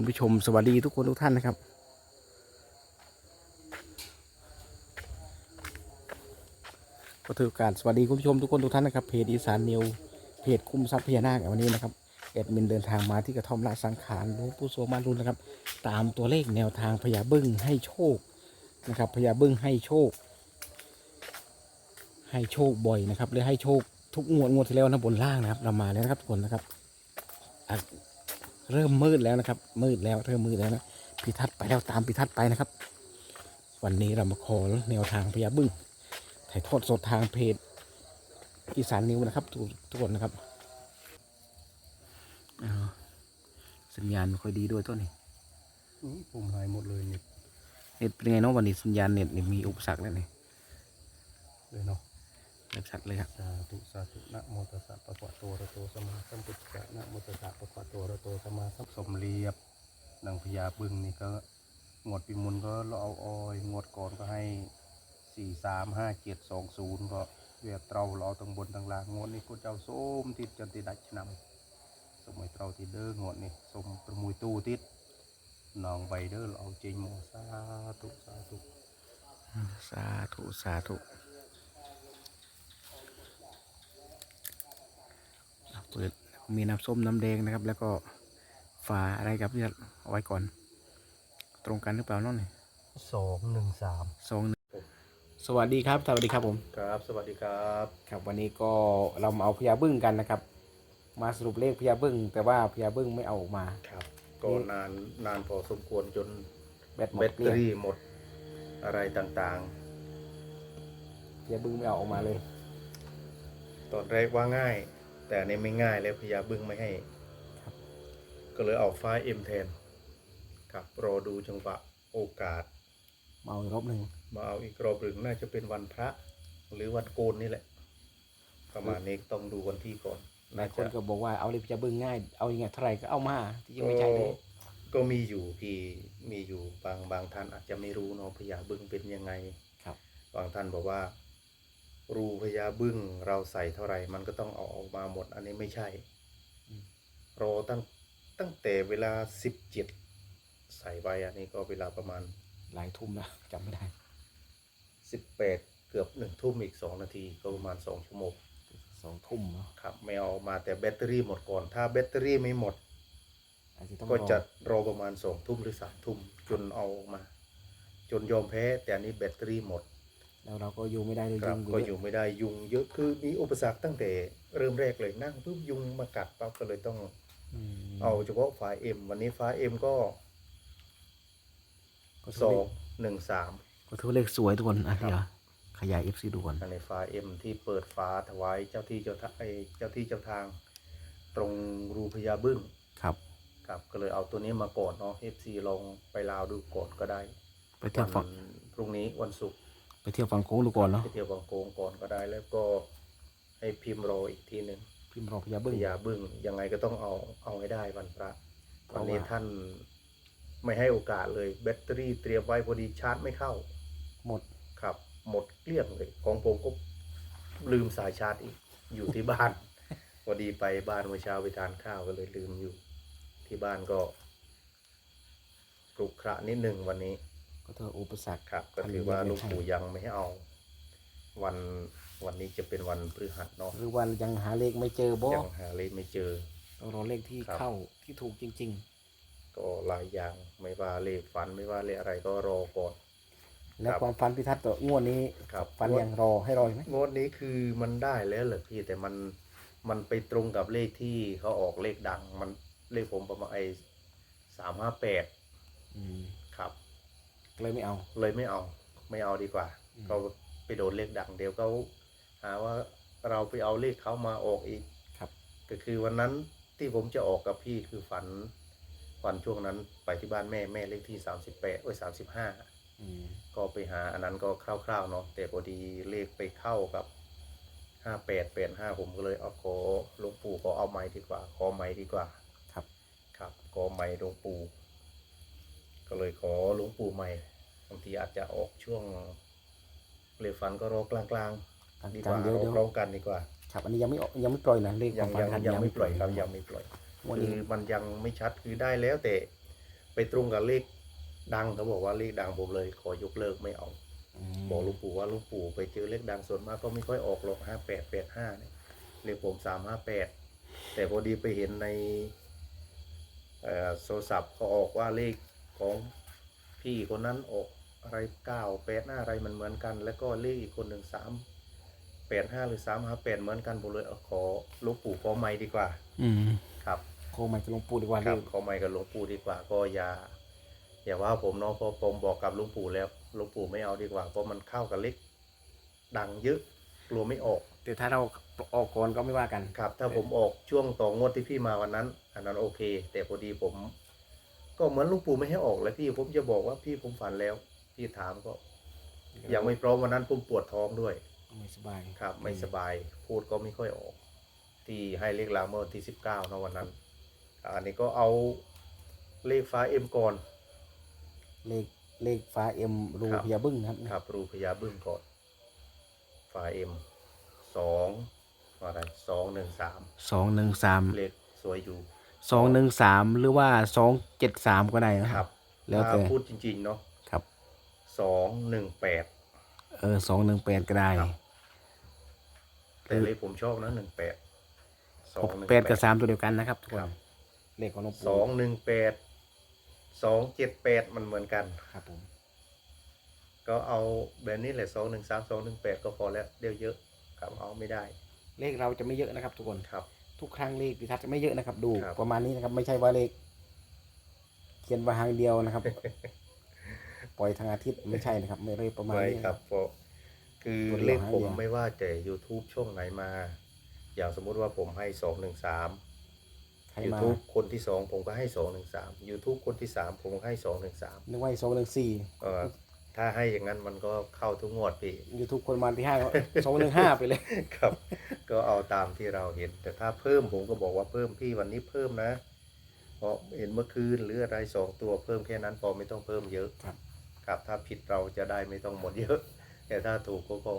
คุณผู้ชมสวัสดีทุกคนทุกท่านนะครับ ก็ถือกาสสวัสดีคุณผู้ชมทุกคนทุกท่านนะครับเพจอีสานนิวเพจคุ้มทรัพย์พญานาควันนี้นะครับแอดมินเดินทางมาที่กระท่อมละสังขารหลวงปู่โสมารุนนะครับ ตามตัวเลขแนวทางพญาบึ้งให้โชคนะครับพญาบึ้งให้โชค ให้โชคบ่อยนะครับหรือให้โชคทุกงวดงวดที่แล้วนะบนล่างนะครับ เรามาแล้วนะครับทุกคนนะครับ เริ่มมืดแล้วนะครับ มืดแล้วเริ่มมืดแล้วนะพิทัศน์ไปแล้วตามพิทัศน์ไปนะครับ วันนี้เรามาขอแนวทางพญาบึ้งถ่ายทอดสดทางเพจอีสานนิวนะครับ ทุกทุกคนนะครับอ้าวสัญญาณไม่ค่อยดีด้วยตัวนี้ปุ่มหายหมดเลยเน็ตเน็ตเป็นไงเนาะวันนี้สัญญาณเน็ตนี่มีอุปสรรคแล้วนี่เลยเนาะ อุปสรรคเลยครับ สาธุสาธุนะโมตัสสะปะคะวะโตระโตสมมาสัมพุทธะนะโมตัสสะปะคะวะโตระโตสมมาสัมสมเรียบนางพญาบึงนี่ก็งวดปีมุนก็เราเอาออยงวดก่อนก็ให้สี่สามห้าเจ็ดสองศูนย์ก็เวียเตราเราเอาทั้งบนทั้งล่างงวดนี้ก็เจ้าส้มติดจนติดดัชนำสมัยเตราติดเด้องวดนี้สมประมุยตู้ติดน้องใบเด้อเราเอาจริงหมสาธุสาธุสาธุสาธุอะ เปิดมีน้ำส้มน้ำแดงนะครับ แล้วก็ฝาอะไรครับที่เอาไว้ก่อน ตรงกันหรือเปล่าเน้องนี่สองหนึ่งสามสองหนึ่งสวัสดีครับสวัสดีครับผมครับ สวัสดีครับครับ วันนี้ก็เรามาเอาพญาบึ้งกันนะครับ มาสรุปเลขพญาบึ้งแต่ว่าพญาบึ้งไม่เอาออกมาครับก็นานนานพอสมควรจนแบตหมแบดตเกเตลี้อยงรี่หมดอะไรต่างพญาบึ้งไม่เอาออกมาเลยๆตอนแรกว่าง่าย แต่อันนี้ไม่ง่ายแล้วพยาบึ้งไม่ให้ครับก็เลยเอาไฟล์เอ็มแทนครับรอดูจังหวะโอกาส มาเอาอีกรอบหนึ่งมาเอาอีกรอบหนึ่งน่าจะเป็นวันพระ หรือวันโกนนี่แหละ ประมาณนี้ต้องดูวันที่ก่อนหลาน่ายคนจะก็บอกว่าเอาเลขพญาบึ้งง่าย เอาอย่างไงเท่าไหร่ก็เอามาที่จริงไม่ใช่เลยก็มีอยู่พี่มีอยู่บางบางท่านอาจจะไม่รู้เนาะพญาบึ้งเป็นยังไง ครับ บางท่านบอกว่า รูพญาบึ้งเราใส่เท่าไหร่ มันก็ต้องเอาออกมาหมด อันนี้ไม่ใช่อืมรอตั้งตั้งแต่เวลาสิบเจ็ดใส่ไปอันนี้ก็เวลาประมาณหลายทุ่มนะจำไม่ได้สิบแปดเกือบหนึ่งทุ่มอีกสองนาทีก็ประมาณสองชั่วโมงสองทุ่มเนาะครับไม่เอามาแต่แบตเตอรี่หมดก่อน ถ้าแบตเตอรี่ไม่หมดอาจจะต้องก็รอจะรอประมาณสองทุ่มหรือสามทุ่มจนเอาออกมา จนยอมแพ้ แต่อันนี้แบตเตอรี่หมด แล้วเราก็อยู่ไม่ได้เลยครัยุบงก็เยอยู่อะไม่ได้ยุงเยอะคือมีอุปสรรคตั้งแต่เริ่มแรกเลยนั่งปุ๊บยุงมากัดปั๊บก็เลยต้องอืมเอาเฉพาะฝาเอ็มวันนี้ฝาเอ็มก็ก็สถือว่างหนึ่งสาม ก็ถือว่าเลขสวยทุกคนอะครับ เดี๋ยวขยายเอฟซีดูก่อนอันในฝาเอ็มที่เปิดฝาถวายเจ้าที่เจ้าทางไอ้เจ้าที่เจ้าทาง ตรงรูพญาบึ้งครับ ครับก็เลยเอาตัวนี้มาก่อนเนาะเอฟซีลองไปลาวดูก่อนก็ได้ไปเที่ยวฝั่วังพรุ่งนี้วันศุกร์ไป เที่ยวฝั่งโค้งดูก่อนเนาะไปเที่ยวบางโกงก่อนก็ได้แล้วก็ให้พิมพ์รออีกทีหนึ่งพิมพ์รอพญาพบึ้งญาบึ้งยังไงก็ต้องเอาเอาให้ได้วันพระเพวันราะว่า นี้ท่านไม่ให้โอกาสเลย แบตเตอรี่เตรียมไว้พอดีชาร์จไม่เข้า หมดครับ หมดเกลี้ยงเลย ของผมก็ลืมสายชาร์จอีก อยู่ที่บ้าน พอดีไปบ้านเมื่อเช้าไปทานข้าวก็เลยลืมอยู่ ที่บ้านก็กรุกคระนิดหนึ่งวันนี้ ก็ถือว่าอุปสรรคครับ ก็ถือว่าหลูกปู่ยังไม่ให้เอา วันวันนี้จะเป็นวันพฤหัสเนาะหรือว่ายังหาเลขไม่เจอบ่ยังหาเลขไม่เจอต้องรอเลขที่ครับเข้าที่ถูกจริงก็หลายอย่างไม่ว่าเลขฝันไม่ว่าเลขอะไรก็รอก่อนๆแล้วครับความฝันพิทัศน์ตัวงวดนี้ครับฝันยังรอให้รออีกไหมงวดนี้คือมันได้แล้วเหรอพี่แต่มันมันไปตรงกับเลขที่เขาออกเลขดัง มันเลขผมประมาณไอ้สามห้าแปดอืมครับ เลยไม่เอา เลยไม่เอา ไม่เอาดีกว่าอืมเขาไปโดนเลขดังเดี๋ยวเขาหาว่าเราไปเอาเลขเขามาออกอีกครับ ก็คือวันนั้นที่ผมจะออกกับพี่คือฝันฝันช่วงนั้นไปที่บ้านแม่แม่เลขที่สามสิบแปดโอ้ยสามสิบห้าอืมก็ไปหาอันนั้นก็คร่าวๆเนาะแต่พอดีเลขไปเข้ากับห้าแปดแปดห้าผมก็เลยเอาขอหลวงปู่ขอเอาไม้ดีกว่า ขอไม้ดีกว่า ครับ ครับขอไม้หลวงปู่ ก็เลยขอหลวงปู่ใหม่บางทีอาจจะออกช่วงเลขฝันก็รอกลางๆดีกกลาว่างๆเดี๋ยวรอเดี๋ยวพร้อมกันดีกว่าครับอันนี้ยังไม่ออกยังไม่ปล่อยนะเลขยังความยังฝันยังไม่ปล่อยครับยังไม่ปล่อย วันคืนี้อมันยังไม่ชัดคือได้แล้วแต่ไปตรงกับเลขดังเขาบอกว่าเลขดังผมเลย ขอยกเลิกไม่เอาบอกหลุงปู่ว่าหลุงปู่ไปเจอเลขดังส่วนมากก็ไม่ค่อยออกหรอกห้าแปดแปดห้าเนี่ยเลขผมสามห้าแปดแต่พอดีไปเห็นในเอ่อโทรศัพท์เขาออกว่าเลข ของพี่คนนั้นออกอะไรเก้าแปดห้าอะไรมันเหมือนกัน แล้วก็เลขอีกคนหนึ่งสามแปดห้าหรือสามห้าแปดเหมือนกันผมเลยเอาขอหลุงปู่ขอไม่ดีกว่า อืมครับโคใหม่จะลงปูดีกว่าคเลรับยขอไม่กับหลวงปู่ดีกว่าก็อย่าอย่าว่าผมเนาะเพราะผมบอกกับหลวงปู่แล้วหลวงปู่ไม่เอาดีกว่าเพราะมันเข้ากับเลขดังเยอะกลัวไม่ออกแต่ถ้าเราออกก่อนก็ไม่ว่ากัน ครับ ถ้าผมออกช่วงต่องวดที่พี่มาวันนั้น อันนั้นโอเค แต่พอดีผม ก็เหมือนหลุงปู่ไม่ให้ออกแล้วพี่ผมจะบอกว่าพี่ผมฝันแล้ว พี่ถามก็ ยังไม่พร้อมวันนั้นผมปวดท้องด้วย ไม่สบายครับ ไม่สบาย พูดก็ไม่ค่อยออก ที่ให้เลขลาเมื่อวันที่สิบเก้านะวันนั้น อันนี้ก็เอาเลขฟ้าเอ็มก่อน เลขเลขฟ้าเอ็มรูครับพญาบึ้งนะครับครับ รูพญาบึ้งก่อนฟ้าเอ็มสองอะไรสองหนึ่งสามสองหนึ่งสามเลขสวยอยู่ สองหนึ่งสามหรือว่าสองเจ็ดสามก็ได้นะครับแล้วแต่ ถ้าพูดจริง ๆ เนาะครับ สองหนึ่งแปด เออสองหนึ่งแปดก็ได้ครับ แต่เลขผมชอบนะหนึ่งแปดสอหงกหนึ่งแปดกับสามตัวเดียวกันนะครับทุกคครันบเลขของหลวงสปู่องหนึ่งแปดสองเจ็ดแปดมันเหมือนกัน ครับผมก็เอาแบบนี้แหละสองหนึ่งสามสองหนึ่งแปดก็พอแล้วเดี๋ยวเยอะครับเอาไม่ได้เลขเราจะไม่เยอะนะครับทุกคน ครับ ทุกครั้งเลขพิทัศน์จะไม่เยอะนะครับ ดูครับ ประมาณนี้นะครับ ไม่ใช่ว่าเลข เขียนว่าหางเดียวนะครับ ปล่อยทางอาทิตย์ไม่ใช่นะครับ ไม่เลยประมาณไม่นี้ ครับเพราะคือตัวเดียวเลขผมหางเดียว ไม่ว่าแต่ YouTube ช่องไหนมา อย่างสมมุติว่าผมให้สองหนึ่งสาม ใครมา YouTube คนที่สองผมก็ให้สองหนึ่งสาม YouTube คนที่สามผมก็ให้สองหนึ่งสามนึกว่าสองหนึ่งสี่เออ ถ้าให้อย่างนั้นมันก็เข้าทุกงวดพี่ยูทูบคนมาที่ห้าสองหนึ่งห้าไปเลย ครับ ก็เอาตามที่เราเห็น แต่ถ้าเพิ่มผมก็บอกว่าเพิ่มพี่วันนี้เพิ่มนะเพราะเห็นเมื่อคืนหรืออะไรสองตัวเพิ่มแค่นั้นพอไม่ต้องเพิ่มเยอะครับ ครับถ้าผิดเราจะได้ไม่ต้องหมดเยอะ แต่ถ้าถูกก็พอ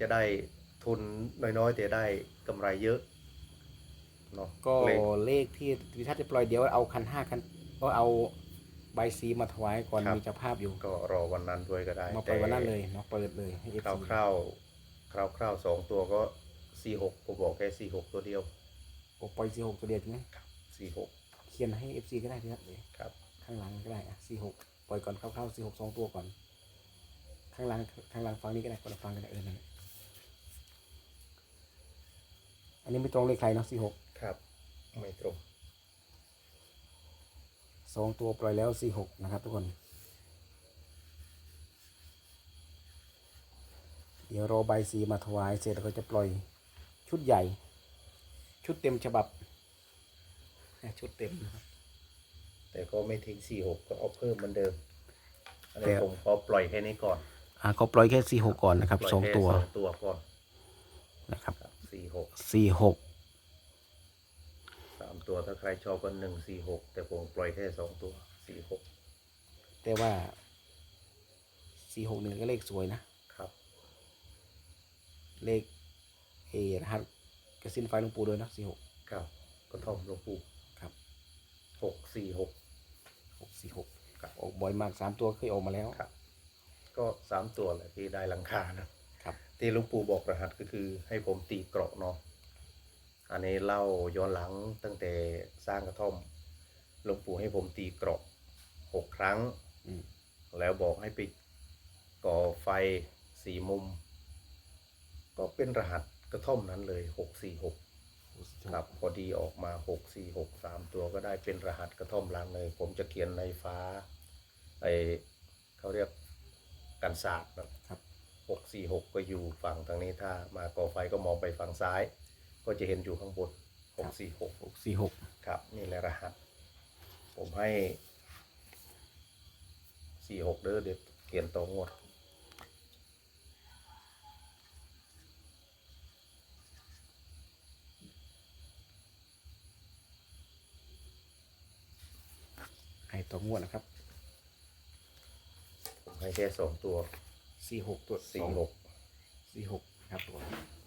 จะได้ทุนน้อยๆแต่ได้กำไรเยอะเนาะก็เลขเลขที่พิทัศน์จะปล่อยเดี๋ยวเอาคันห้าคันก็เอา ใบซีมาถวายก่อนครับ มีเจ้าภาพอยู่ ก็รอวันนั้นด้วยก็ได้มาปล่อยวันนั้นเลยเนาะเปิดเลยให้เอฟคร่าวซีคร่าวคร่าวคร่าวๆสองตัวก็สี่หกผมบอกแค่สี่หกตัวเดียวผมปล่อยซีหกตัวเดียวใช่ไหมสี่หกเขียนให้เอฟซีก็ได้พิทัศน์เลยครับ ข้างหลังก็ได้อะซีหกปล่อยก่อนคร่าวๆซีหกสองตัวก่อน ข้างหลังข้างหลังฟังนี้ก็ได้คนละฟังก็ได้เออนั่นแหละอันนี้ไม่ตรงเลขใครเนาะซีหกครับ ไม่ตรง สองตัวปล่อยแล้วซีหกนะครับทุกคน เดี๋ยวรอใบซีมาถวายเสร็จแล้วก็จะปล่อยชุดใหญ่ ชุดเต็มฉบับอะชุดเต็มนะครับ แต่ก็ไม่ทิ้งสี่หกก็เอาเพิ่มเหมือนเดิมอันแต่นี้ผมขอปล่อยแค่นี้ก่อนอ่าก็ปล่อยแค่ซีหกก่อนนะครับปล่ยสองแค่ตัวสองตัวก่อนนะครับครับสี่หกสี่หกสาม ตัว ถ้าใครชอบก็หนึ่งสี่หกแต่ผมปล่อยแค่สองตัวสี่หกแต่ว่าสี่หกหนึ่งก็เลขสวยนะ ครับ เลขเอรหัสกระสินไฟหลวงปู่ด้วยนะสี่หกครับก็ท่อมหลวงปู่ครับหกสี่หกหกสี่หกครับออกบ่อยมากสามตัวเคยออกมาแล้วครับ ก็สามตัวแหละที่ได้หลังคานะครับที่หลวงปู่บอกรหัสก็คือให้ผมตีเกราะเนาะ อันนี้เล่าย้อนหลังตั้งแต่สร้างกระท่อมหลวงปู่ให้ผมตีเกราะหกครั้งอืมแล้วบอกให้ไปก่อไฟสี่มุม ก็เป็นรหัสกระท่อมนั้นเลยหกสี่หกครับพอดีออกมาหกสี่หกสามตัวก็ได้เป็นรหัสกระท่อมหลังเลย ผมจะเขียนในฟ้าไอเขาเรียกกันศาสตร์นะครับหกสี่หกก็อยู่ฝั่งทางนี้ถ้ามาก่อไฟก็มองไปฝั่งซ้าย ก็จะเห็นอยู่ข้างบนหกสี่หกหกสี่หกครับ นี่แหละรหัส ผมให้สี่หกเด้อเดี๋ยวเขียนตรงงวดให้ตัวงวดนะครับผมให้แค่สองตัวสี่หกตัวสี่หกสี่หกครับตัวครับ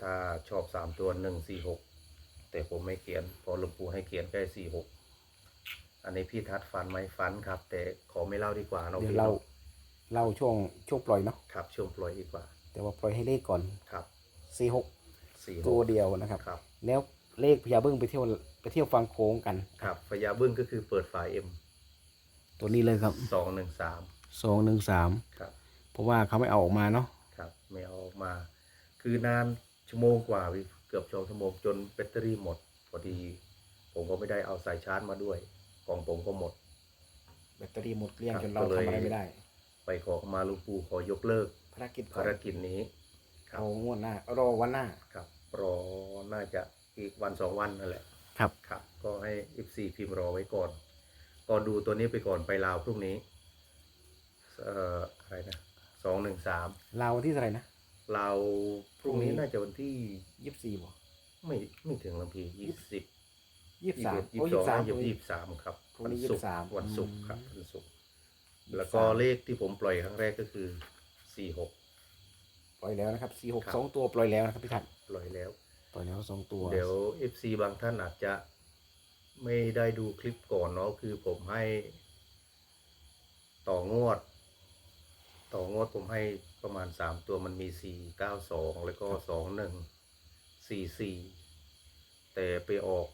ถ้าชอบสามตัวหนึ่งสี่หกแต่ผมไม่เขียนเพอหลวงปู่ให้เขียนแค่สี่หกอันนี้พี่ทัดฟันไหมฟันครับ แต่ขอไม่เล่าดีกว่าเนาะเดี๋ยวพี่เราเนาะเล่าช่วงช่วงปล่อยเนาะครับช่วงปล่อยดีกว่าแต่ว่าปล่อยให้เลขก่อนครับสี่หกสี่ตัวเดียวนะครับ ครับ แล้วเลขพญาบึ้งไปเที่ยวไปเที่ยวฟังโค้งกัน ครับพญาบึ้งก็คือเปิดฝาเอ็มตัวนี้เลยครับสองหนึ่งสามสองหนึ่งสามครับ เพราะว่าเขาไม่เอาออกมาเนาะครับไม่เอาออกมา คือนาน ชั่วโมงกว่าพี่เกือบสองชั่วโมงจนแบตเตอรี่หมดพอดี ผมก็ไม่ได้เอาสายชาร์จมาด้วยกล่องผมก็หมด แบตเตอรี่หมดเกลี้ยงครับจนเราก็เลยทำอะไรไม่ได้ ไปขอเข้ามาหลุงปู่ขอยกเลิกภารกิจก่อนภารกิจนี้ ครับ เอางวดหน้ารอวันหน้า ครับรอน่าจะอีกวันสองวันนั่นแหละครับ ครับ ก็ให้ FC พิมพ์รอไว้ก่อนก่อนดูตัวนี้ไปก่อนไปลาวพรุ่งนี้ เอ่ออะไรนะสองหนึ่งสามเราวันที่เท่าไหร่นะ ลาวพรุ่งนี้พรุ่งนี้น่าจะวันที่ยี่สิบสี่บ่ไม่ไม่ถึงลำพียี่สิบยี่สิบสามยี่โอ้สิยี่บสิสบองสามยี่สิบสามครับพรุ่งนี้วัศุกร์23วันศุกร์ครับอืมวันศุกร์แล้วก็เลขที่ผมปล่อยครั้งแรกก็คือสี่หกปล่อยแล้วนะครับสี่หกครับสองตัวปล่อยแล้วนะครับพี่ทัศน์ปล่อยแล้ว ปล่อยแล้วสองตัว เดี๋ยว FC บางท่านอาจจะไม่ได้ดูคลิปก่อนเนาะคือผมให้ ต่องวด ต่องวดผมให้ ประมาณสามตัวมันมีสี่เก้าสองแล้วก็สองหนึ่งสี่สี่แต่ไปออก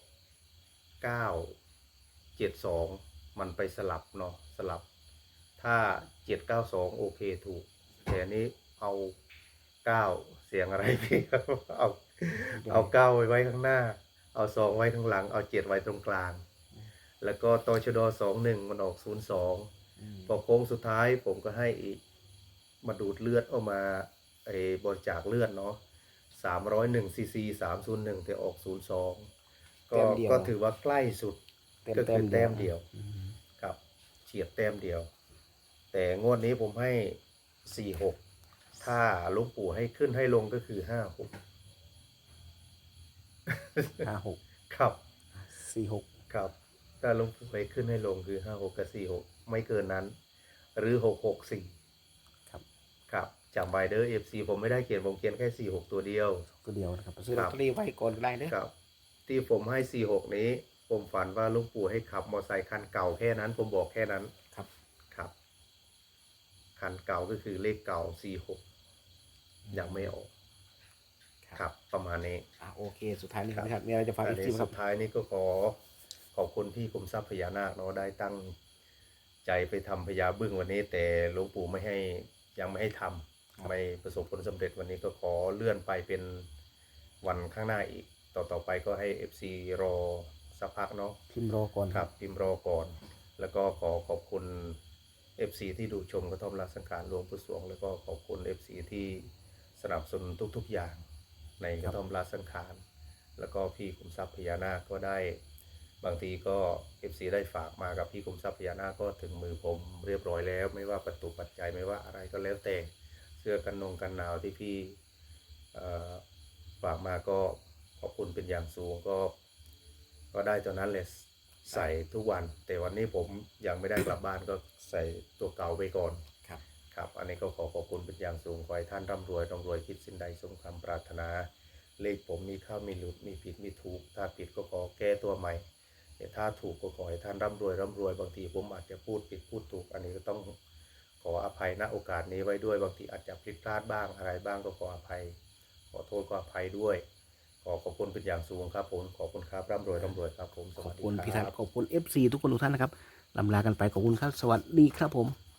เก้าเจ็ดสองมันไปสลับเนาะสลับ ถ้าเจ็ดเก้าสองโอเคถูก แต่อันนี้เอาเก้าเสียงอะไรพี่เอาเอาเก้าไว้ไว้ข้างหน้า เอาสองไว้ข้างหลัง เอาเจ็ดไว้ตรงกลาง แล้วก็ตชดสองหนึ่งมันออกศูนย์สองอืมพอโค้งสุดท้ายผมก็ให้อีก มาดูดเลือดออกมาไอ้บริจาคเลือดเนาะสามร้อยหนึ่งซีซีสามศูนย์หนึ่งแต่ออกศูนย์สองก็ก็ถือว่าใกล้สุดก็คือแต้มเดียวอืมครับเฉียดแต้มเดียว แต่งวดนี้ผมให้สี่หกถ้าหลุงปู่ให้ขึ้นให้ลงก็คือห้าหกห้าหกครับ สี่หกครับ ถ้าหลุงปู่ให้ขึ้นให้ลงคือห้าหกกับสี่หกไม่เกินนั้น หรือหกหกสี่ครับ ครับจำไว้เด้อเอฟซีผมไม่ได้เขียนผมเขียนแค่สี่หกตัวเดียว ตัวเดียวนะครับซื้อคลรัอบตเตอรี่ไว้ก่อนก็ได้เด้อครับ ที่ผมให้สี่หกนี้ ผมฝันว่าหลุงปู่ให้ขับมอเตอร์ไซค์คันเก่าแค่นั้น ผมบอกแค่นั้นครับ ครับ คันเก่าก็คือเลขเก่าสี่หกยังไม่ออกครับประมาณนี้ อะโอเค สุดท้ายนี้คครัรับบพี่ทัศน์มีอะไรจะฝากอัอีนกนี้ทีไหมคสุรับดท้ายนี้ก็ขอขอบคุณพี่กรมทรัพย์พญานาคเนาะได้ตั้งใจไปทำพญาบึ้งวันนี้ แต่หลวงปู่ไม่ให้ ยังไม่ให้ทำไม่ประสบผลสำเร็จวันนี้ก็ขอเลื่อนไปเป็นวันข้างหน้าอีก ต่อต่อไปก็ให้ FC รอสักพักเนาะพิมพ์รอก่อนครับพิมพ์รอก่อน แล้วก็ขอขอบคุณ FC ที่ดูชมกระท่อมรักสังขารหลวงปู่สวง แล้วก็ขอบคุณ FC ที่สนับสนุนทุก ๆอย่างในกระท่อมรักสังขาร แล้วก็พี่คุมทรัพย์พญานาคก็ได้ บางทีก็ FC ได้ฝากมากับพี่คุมทรัพย์พญานาคก็ถึงมือผมเรียบร้อยแล้ว ไม่ว่าประตูปัจจัยไม่ว่าอะไรก็แล้วแต่เสื้อกันนงกันหนาวที่พี่เอ่อฝากมาก็ขอบคุณเป็นอย่างสูงก็ ก็ได้ตอนนั้นเลยใส่ทุกวัน แต่วันนี้ผมยังไม่ได้กลับบ้านก็ใส่ตัวเก่าไปก่อนครับครับ อันนี้ก็ขอขอบคุณเป็นอย่างสูงขอให้ท่านร่ำรวยร่ำรวยคิดสิ่งใดสมความปรารถนาเลขผมมีเข้ามีหลุดมีผิดมีถูก ถ้าผิดก็ขอแก้ตัวใหม่ แต่ถ้าถูกก็ขอให้ท่านร่ำรวยร่ำรวยบางทีผมอาจจะพูดผิดพูดถูก อันนี้ก็ต้องขออภัยณโอกาสนี้ไว้ด้วยบางทีอาจจะผิดพลาดบ้างอะไรบ้างก็ขออภัย ขอโทษก็อภัยด้วย ขอขอบคุณเป็นอย่างสูงครับผมขอบคุณครับร่ำรวยร่ำรวยครับผมสขอวับสดีคุณครับพี่ทัศน์ขอบคุณ FC ทุกคนทุกท่านนะครับลำลากันไปขอบคุณครับ สวัสดีครับผม